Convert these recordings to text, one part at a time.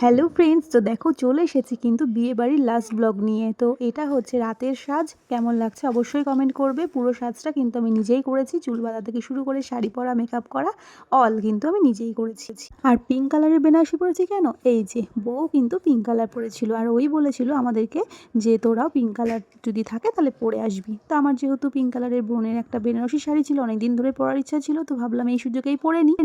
Hello friends তো দেখো চলে এসেছি কিন্তু বিয়ে বাড়ির লাস্ট ব্লগ নিয়ে। তো এটা হচ্ছে রাতের সাজ। কেমন লাগছে অবশ্যই কমেন্ট করবে। পুরো সাজটা কিন্তু আমি নিজেই করেছি। চুল বাঁধা থেকে শুরু করে শাড়ি পরা মেকআপ করা অল কিন্তু আমি নিজেই করেছি। আর পিঙ্ক কালারের বেনারসি পরেছি কেন? এই যে, বউ কিন্তু পিঙ্ক কালার পরেছিল। আর ওই বলেছিল আমাদেরকে যে, তোরাও পিঙ্ক কালার যদি থাকে তাহলে পরে আসবি। তো আমার যেহেতু পিঙ্ক কালারের বোনের একটা বেনারসি শাড়ি ছিল অনেক দিন ধরে পরার ইচ্ছা ছিল, তো ভাবলাম এই সুযোগেই পরে নিই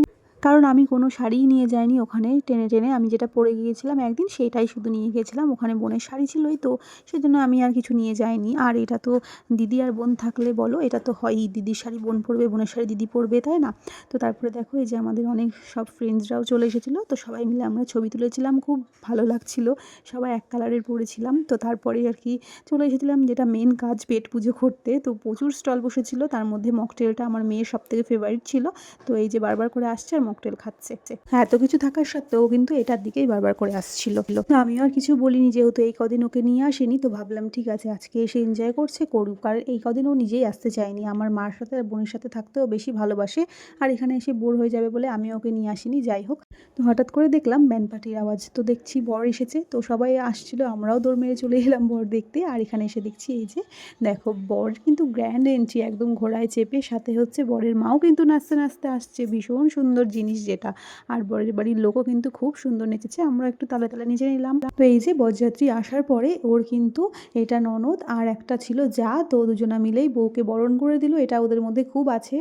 কারণ আমি কোনো শাড়িই নিয়ে যাইনি ওখানে। টেনে টেনে আমি যেটা পরে গিয়েছিলাম একদিন সেটাই শুধু নিয়ে গিয়েছিলাম ওখানে বোনের শাড়ি ছিলই তো, সেজন্য আমি আর কিছু নিয়ে যাইনি। আর এটা তো দিদি আর বোন থাকলে বলো, এটা তো হয়ই। দিদির শাড়ি বোন পরবে, বোনের শাড়ি দিদি পরবে, তাই না? তো তারপরে দেখো, এই যে আমাদের অনেক সব ফ্রেন্ডসরাও চলে এসেছিল। তো সবাই মিলে আমরা ছবি তুলেছিলাম, খুব ভালো লাগছিল। সবাই এক কালারের পরেছিলাম। তো তারপরে আর কি চলে এসেছিলাম, যেটা মেন কাজ পেট পুজো করতে। তো প্রচুর স্টল বসেছিল। তার মধ্যে মকটেলটা আমার মেয়ের সব থেকে ফেভারিট ছিল। তো এই যে বারবার করে আসছে, আর মকটেল খাচ্ছে। হ্যাঁ এত কিছু থাকার সত্ত্বেও কিন্তু এটার দিকেই বারবার করে আসছিল। আমিও আর কিছু বলিনি, যেহেতু এই কদিন ওকে নিয়ে আসেনি, তো ভাবলাম ঠিক আছে, আজকে এসে এনজয় করছে, করুক। আর এই কদিন ও নিজেই আসতে চায়নি। আমার মার সাথে আর বোনের সাথে থাকতেও বেশি ভালোবাসে। আর এখানে এসে বোর হয়ে যাবে বলে আমি ওকে নিয়ে আসিনি, যাই হোক। তো হঠাৎ করে দেখলাম ব্যান্ড পার্টির আওয়াজ, তো দেখছি বর এসেছে। তো সবাই আসছিল, আমরাও দৌড় মেরে চলে এলাম বর দেখতে। আর এখানে এসে দেখছি এই যে, দেখো, বর কিন্তু গ্র্যান্ড এন্ট্রি একদম ঘোড়ায় চেপে, সাথে হচ্ছে বরের মাও কিন্তু নাচতে নাচতে আসছে। ভীষণ সুন্দর জিনিস। যেটা। আর বরের বাড়ির লোকও কিন্তু খুব সুন্দর নেচেছে আমরা একটু তালে তালে নিচে নিলাম। তো এই যে বরযাত্রী আসার পরে ওর কিন্তু এটা ননদ আর একটা ছিল যা, তো দুজনা মিলেই বউকে বরণ করে দিল, এটা ওদের মধ্যে খুব আছে।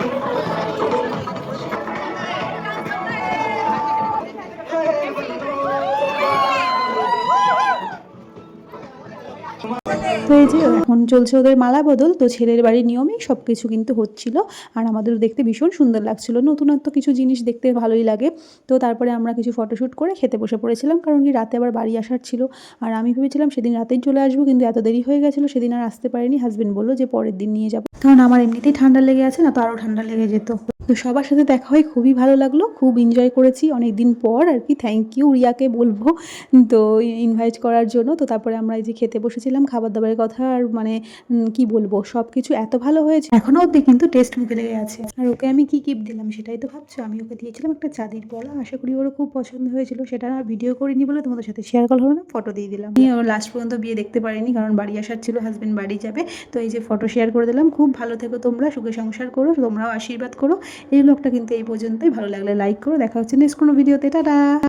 তো যে এখন চলছে ওদের মালা বদল, তো ছেলের বাড়ির নিয়মেই সব কিছু কিন্তু হচ্ছিল। আর আমাদেরও দেখতে ভীষণ সুন্দর লাগছিল। নতুনত্ব কিছু জিনিস দেখতে ভালোই লাগে। তো তারপরে আমরা কিছু ফটোশ্যুট করে খেতে বসে পড়েছিলাম, কারণ কি রাতে আবার বাড়ি আসার ছিল। আর আমি ভেবেছিলাম সেদিন রাতেই চলে আসব, কিন্তু এত দেরি হয়ে গেছিল, সেদিন আর আসতে পারিনি। হাজবেন্ড বলল যে পরের দিন নিয়ে যাব। কারণ আমার এমনিতেই ঠান্ডা লেগে আছে না, তো আরও ঠান্ডা লেগে যেত। তো সবার সাথে দেখা হয়ে খুবই ভালো লাগল, খুব এনজয় করেছি অনেক দিন পর আর কি থ্যাংক ইউ রিয়াকে বলব, তো ইনভাইট করার জন্য, তো তারপরে আমরা এই যে খেতে বসেছিলাম খাবার দাবারের কথা আর মানে কি বলব সব কিছু এত ভালো হয়েছে এখনও অবধি কিন্তু টেস্ট মুখে লেগে আছে। আর ওকে আমি কি গিফট দিলাম সেটাই তো ভাবছ? আমি ওকে দিয়েছিলাম একটা চাঁদির পলা, আশা করি ওরও খুব পছন্দ হয়েছিল, সেটা আর ভিডিও করিনি বলে তোমাদের সাথে শেয়ার করা হলো না ফটো দিয়ে দিলাম। আমি ওর লাস্ট পর্যন্ত বিয়ে দেখতে পারিনি, কারণ বাড়ি আসার ছিল হাজব্যান্ড বাড়ি যাবে, তো এই যে ফটো শেয়ার করে দিলাম, খুব ভালো থেকো তোমরা, সুখে সংসার করো, তোমরাও আশীর্বাদ করো এই ব্লগটা কিন্তু এই পর্যন্তই। ভালো লাগলে লাইক করো। দেখা হচ্ছে নেক্সট কোনো ভিডিওতে টাটা!